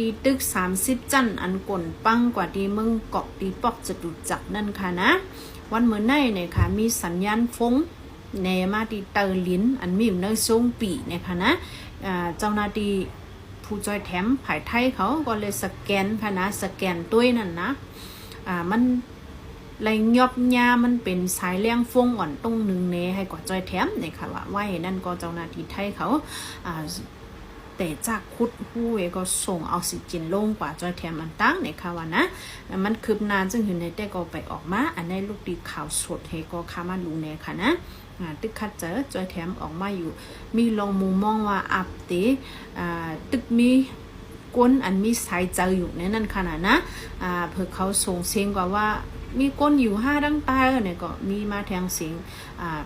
ตีตึก 30 จันอันก่นปังกว่าที่เมืองเกาะตีปอกจตุจักนั่นค่ะนะ วันเมื่อในเนี่ยค่ะมีสัญญาณฟงแนมาที่เตอร์ลินอันมีอยู่ในทรงปีเนี่ยค่ะนะเจ้าหน้าที่ผู้จอยแถมผายไทยเขาก็เลยสแกนค่ะนะสแกนด้วยนั่นนะอ่ามันไรยอบยามันเป็นสายเลี้ยงฟงอ่อนตรงหนึ่งเนให้กว่าจอยแถมเนี่ยค่ะว่าไว้นั่นก็เจ้าหน้าที่ไทยเขาอ่า แต่จากคุดหู้เอก็ส่งออกซิเจนลงกว่าจอยแถมอันตั้งในค่ะว่านะมันคืบนานซึ่งเห็นในแต่ก็ไปออกมา อันในลูกดีข่าวสดเฮก็คามาดูแนค่ะนะตึกคัดเจอจอยแถมออกมาอยู่ มีลองมุมมองว่าอัปเตตึกมีก้นอันมีสายเจออยู่ในนั้นขนาดนะเพื่อเขาส่งเสียงกว่าว่ามีก้นอยู่ห้าดังตายเนี่ยก็มีมาแทงเสียงอ่า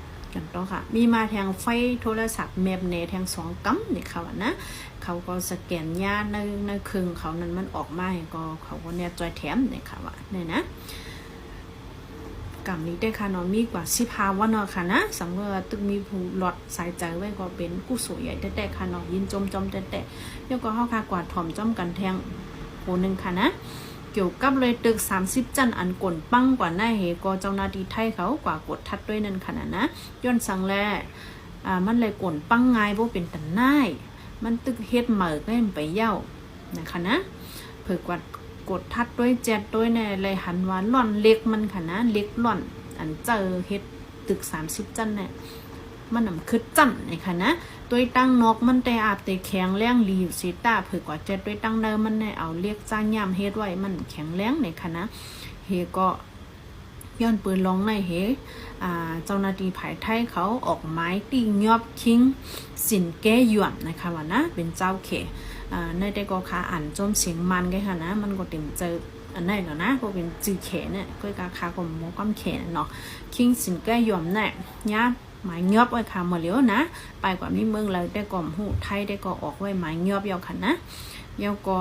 กันต้อค่ะ มีมาแทงไฟโทรศัพท์แมบเนแทงสองกัมนี่ค่ะว่านะ เขาก็สแกนยาในในครื่งเขานั้นมันออกมาก็เขาก็เนี่ยจอยแถมเนี่ยค่ะว่าเนี่ยนะกำนี้ได้ค่ะนาะมีกว่าสิพาวันเนาะค่ะนะสำหรับตึกมีผู้หลอดสายใจไว้ก็เป็นกู้สวยใหญ่แต่แต่ค่ะนาะยินจมจมแต่แต่เดี๋ยวก็เฮาค่ะกว่าถ่อมจอมกันแทงโหนึงค่ะนะ เกี่ยวกับเลยตึก 30 จันอันก่นปังกว่าหน้าเหก็เจ้าหน้าที่ไทยเขากว่ากดทัดด้วยนั่นขนาดนะย้อนสังแลอ่ามันเลยก่นปังง่ายบ่เป็นตันน่ายมันตึกเฮ็ดเหมิกได้ไปเย่านะคะนะเผิกวัดกดทัดด้วยแจ็ดด้วยในเลยหันว่าล่อนเล็กมันค่ะนะเล็กล่อนอันเจอเฮ็ดตึก 30 จันเนี่ย มันนำคือจันนะคะนะตัวตั้งนกมันแต่อาบแต่แข็งแรงรีอยู่สิตาเผิกว่าจ็ดด้วยตั้งเดิมมันเนี่ยเอาเรียกจ้างยามเฮ็ดไว้มันแข็งแรงในค่ะนะเฮก็ย้อนปืนลองในเฮเจ้าหน้าที่ภายไทยเขาออกไม้ตียอบคิง สินแก้หย่วนนะคะว่านะ เป็นเจ้าเขอ่าในแต่ก็ขาอ่านจมเสียงมันกันค่ะนะ มันก็เต็มเจออันไหนเนาะนะก็เป็นจือเขเนี่ยก็กาคาก็มก้อมเขนเนาะคิงสินแก้หย่วนเนี่ยยา หมายยอบไว้ค่ะหมดแล้วนะไปกว่านี้เมืองเราได้ก่อมหูไทยได้ก็อออกไว้หมายยอบยาวค่ะนะยาก็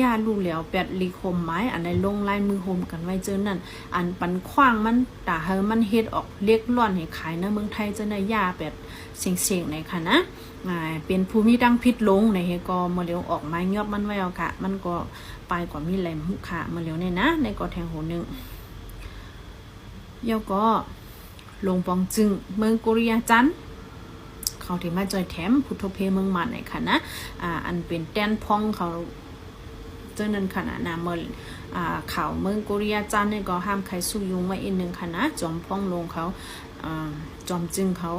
ย่าลูกเหลียวแปดลีคมไม้อันใดลงลายมือโฮมกันไว้เจอนั่นอันปันขว้างมันตาเฮอมันเฮ็ดออกเล็กล่อนให้ขายในเมืองไทยเจอในยาแปดเสียงๆในค่ะนะอ่เป็นภูมิดังพิษลงในเฮก็มาเร็วออกไม้ยอบมันไว้เอาค่ะ มันก็ไปกว่ามีแหลมหุค่ะมาเร็วเนี่ยนะ ในก็แทงโหนึงเยาก็ ลงปองจึงเมืองกุริยาจันเขาที่มาจอยแถมพุทธเพเมืองมันในค่ะนะอ่าอันเป็นแตนพองเขาเจ้านั้นขนาดนาเมืองอ่าเขาเมืองกุริยาจันเนี่ยก็ห้ามใครสู้ยุงไว้อีกหนึ่งค่ะนะจอมพองลงเขาอ่าจอมจึงเขา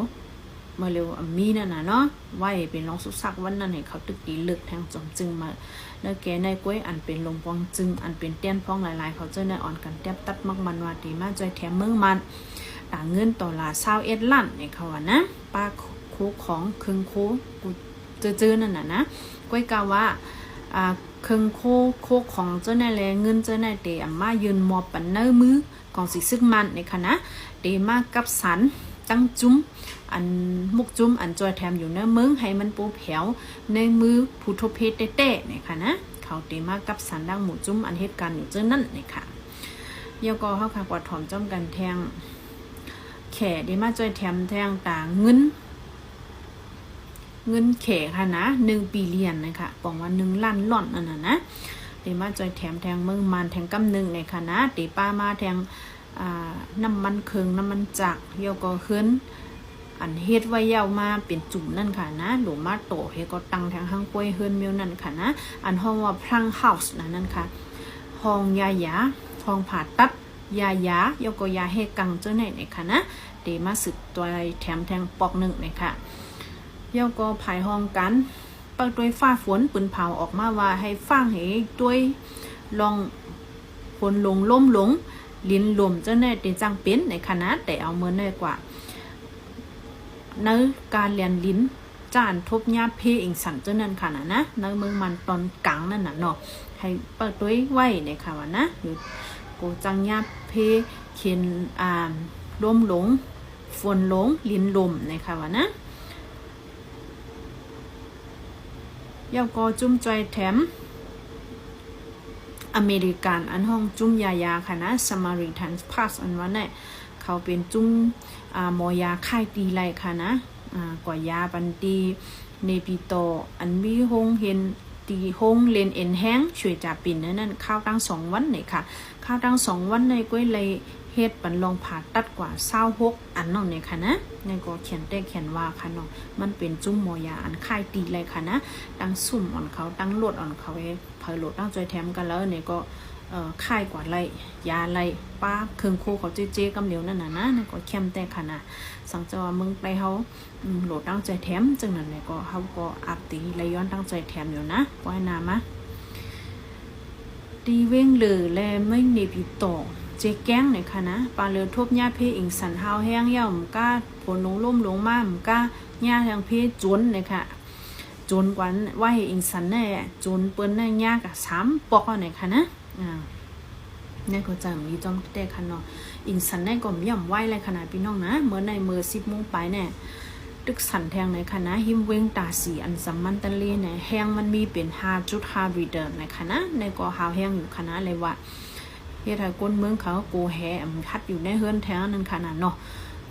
มาเร็วมีนั่นนะเนาะไหวเป็นรองสุสักวันนั้นให้เขาตึกดีเลือกแทงจอมจึงมาแล้วแกในกล้วยอันเป็นลงปองจึงอันเป็นเตี้ยนพองหลายๆ เขาเจอในอ่อนกันแทบตัดมักมันว่าดีมาจอยแถมเมืองมัน ต่างเงินต่อลาซาวเอ็ดลั่นเนี่ยเขาว่านะป้าคูของคึงโคกูเจอๆนั่นน่ะนะกล้วยกาว่าอ่าเคิงโคโคของเจ้าในแลเงินเจ้าในเตอมายืนมอบปันเนอมือของสิซึกมันในคณะเตมากับสันตั้งจุ้มอันมุกจุ้มอันจอยแถมอยู่เนื้อเมืองให้มันปูแผวในมือผู้ทบเพศเต้ๆเนี่ยค่ะนะเขาเตมากับสันดังหมูจุ้มอันเหตุการณ์อยู่เจ้านั่นเนี่ยค่ะเยาก็เขาค่ะกวดถอมจ้อมกันแทง แข่เดมาจอยแถมแทงต่างเงิน เงินแข่ค่ะนะหนึ่งปีเรียนนะคะบอกว่าหนึ่งล้านหล่อนอันนั้นนะเดมาจอยแถมแทงเมืองมันแทงกำหนึ่งในค่ะนะเดป้ามาแทงน้ำมันเคืองน้ำมันจักเยาก็ขึ้น อันเฮ็ดไว้ยาวมาเป็นจุ่มนั่นค่ะนะหลวมาโตเฮก็ตังทางห้างกล้วยเฮิรนเมียวนั่นค่ะนะ อันห้องว่าพลังเฮาส์นะนั่นค่ะห้องยายาห้องผ่าตัด ยายายกยาเฮกังเจ้าไหนเนี่ยค่ะนะเดมาสึกตัวแถมแทงปอกหนึ่งเลยค่ะยกก็ภายห้องกันเปิดด้วยฟ้าฝนปืนเผาออกมาว่าให้ฟังให้ด้วยลองฝนลงล่มหลง ลิ้นลมเจ้าแน่เดจังเป็นในคณะแต่เอาเมื่อน้อยกว่าในการเรียนลิ้นจานทบยาเพเองสันเจ้านั่นค่ะนะนะในเมืองมันตอนกลางนั่นน่ะเนาะให้เปิดด้วยไว้ในค่ะว่านะอยู่ โกจังยาเพเขียนอ่าลมหลง ฝนหลง ลิ้นลมในค่ะว่านะยาวก็จุ้มจอยแถม อเมริกันอันห้องจุ้มยายาค่ะนะสมาริทันพาสอันว่าเนี่ยเขาเป็นจุ้มอ่ามอยาค่ายตีไรค่ะนะอ่ากว่ายาบันตีเนปิโต อันมีหงเห็น ตีฮงเลนเอ็นแห้งช่วยจ่าปินนั่นนั่นข้าวตั้งสองวันเลยค่ะ ข้าวตั้งสองวันในก้อยเลยเฮ็ดปันลองผ่าตัดกว่าเศร้าหกอันน้องเนี่ยค่ะนะในก็เขียนได้เขียนว่าค่ะเนาะมันเป็นจุ้มโมอยาอันค่ายตีเลยค่ะนะตั้งสุ่มอ่อนเขาตั้งโหลดอ่อนเขาเองเพอโหลดตั้งจอยแถมกันแล้วเนี่ยก็ ค่ายกว่าไรยาไรป้าเครื่องคู่เขาเจ๊เจ๊กำเหลียวนั่นน่ะนะนั่นก็เข้มแต่ค่ะนะสังจว่ามึงไปเขาโหลดตั้งใจแถมจังนั้นเนี่ยก็เขาก็อัพตีเลยย้อนตั้งใจแถมอยู่นะปล่อยนามะตีเว้งเหลือแลไม่เนบอยู่ต่อเจ๊แก้งเนี่ยค่ะนะปลาเรือทบญาติเพอิงสันเฮาแห้งเย่ามก้าผลลงล่มลงมาหมก้าญาทางเพจวนเนี่ยค่ะจนกวันว่าให้อิงสันแน่จนเปิ้นแน่ยากอะสามปอกเอาเนี่ยค่ะนะ อ่านี่ก็จะมีจอมแต่ค่ะเนาะอิงสันแน่ก็มีย่อมไหวเลยขนาดพี่น้องนะเมื่อในเมื่อสิบโมงไปเนี่ยตึกสันแทงในคณะหิมเวงตาสีอันสัมมันตะเลเนี่ยแห้งมันมีเป็น5.5รีเดอร์ในคณะในก็หาวแห้งอยู่คณะเลยว่าเฮ็ดให้คนเมืองเขาโกแฮอำคัดอยู่ในเฮือนแถวนั้นขนาดเนาะ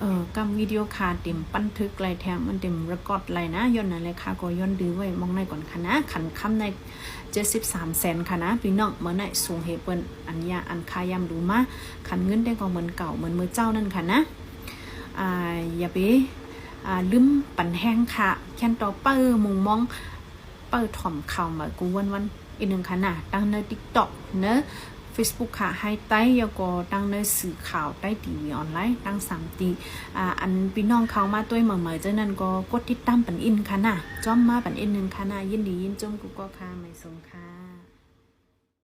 เออกำวิดีโอคาเต็มบันทึกไรแถมมันเต็มรกอดไรนะย้อนนั่นเลยค่ะก็ย้อนดื้อไว้มองในก่อนคณะนะขันคำใน73แสนค่ะนะพี่น้องเมื่อไหร่สูงเฮเปิ้นอันยาอันคายำดูมาขันเงินได้ก็เหมือนเก่าเหมือนมือเจ้านั่นค่ะนะอ่าอย่าไปอ่าลืมปันแห้งค่ะแค่นต่อเปิ้มุงมองเปิดถ่อมข่ามากูวันวันอีกหนึ่งค่ะนะตั้งในติ๊กต็อกเนอะ Facebook ค่ะให้ใต้ยก็ตั้งในสื่อข่าวใต้ทีวีออนไลน์ตั้งสามตีอ่าอันพี่น้องเขามาตัวเหมือเหมือๆเจ้านั้นก็กดติดตามปันอินค่ะนะจอมมาปันอินหนึ่งค่ะนะยินดียินจมกูก็ค่ะไม่สงค่ะ